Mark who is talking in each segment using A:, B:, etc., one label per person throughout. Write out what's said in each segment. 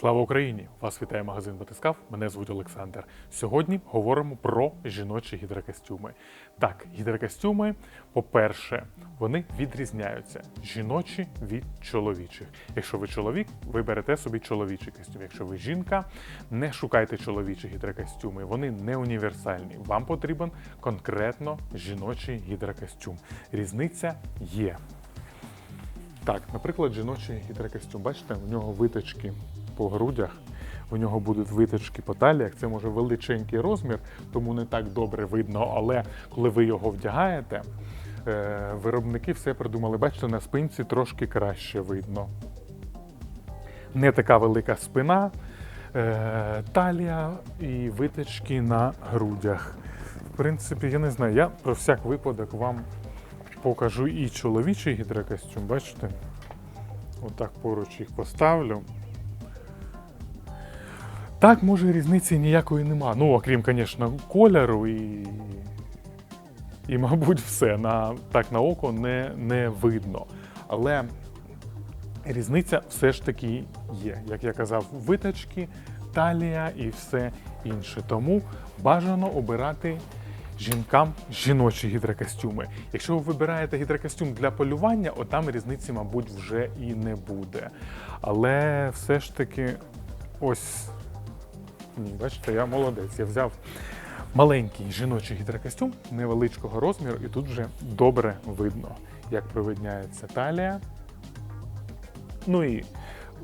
A: Слава Україні! Вас вітає магазин Батискав. Мене звуть Олександр. Сьогодні говоримо про жіночі гідрокостюми. Так, гідрокостюми, по-перше, вони відрізняються жіночі від чоловічих. Якщо ви чоловік, ви берете собі чоловічий костюм. Якщо ви жінка, не шукайте чоловічі гідрокостюми. Вони не універсальні. Вам потрібен конкретно жіночий гідрокостюм. Різниця є. Так, наприклад, жіночий гідрокостюм. Бачите, у нього виточки по грудях, у нього будуть виточки по таліях. Це може величенький розмір, тому не так добре видно. Але коли ви його вдягаєте, е, виробники все придумали. Бачите, на спинці трошки краще видно. Не така велика спина, е, талія і виточки на грудях. В принципі, я не знаю, я про всяк випадок вам покажу і чоловічий гідрокостюм, бачите? Отак поруч їх поставлю. Так, може, різниці ніякої нема. Ну, окрім, звісно, кольору і. І, мабуть, все. На, так на око не, не видно. Але різниця все ж таки є. Як я казав, виточки, талія і все інше. Тому бажано обирати жінкам жіночі гідрокостюми. Якщо ви вибираєте гідрокостюм для полювання, отам різниці, мабуть, вже і не буде. Але все ж таки, ось бачите, я молодець. Я взяв маленький жіночий гідрокостюм невеличкого розміру, і тут вже добре видно, як провидняється талія. Ну і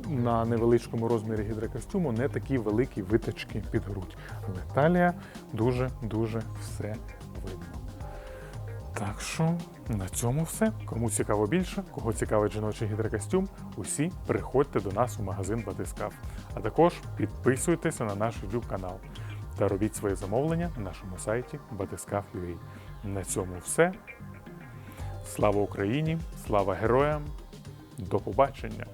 A: на невеличкому розмірі гідрокостюму не такі великі витачки під грудь. Але талія дуже-дуже все видно. Так що на цьому все. Кому цікаво більше, кого цікавить жіночий гідрокостюм, усі приходьте до нас у магазин Батискав. А також підписуйтеся на наш YouTube канал та робіть свої замовлення на нашому сайті Батискав.ua. На цьому все. Слава Україні! Слава героям! До побачення!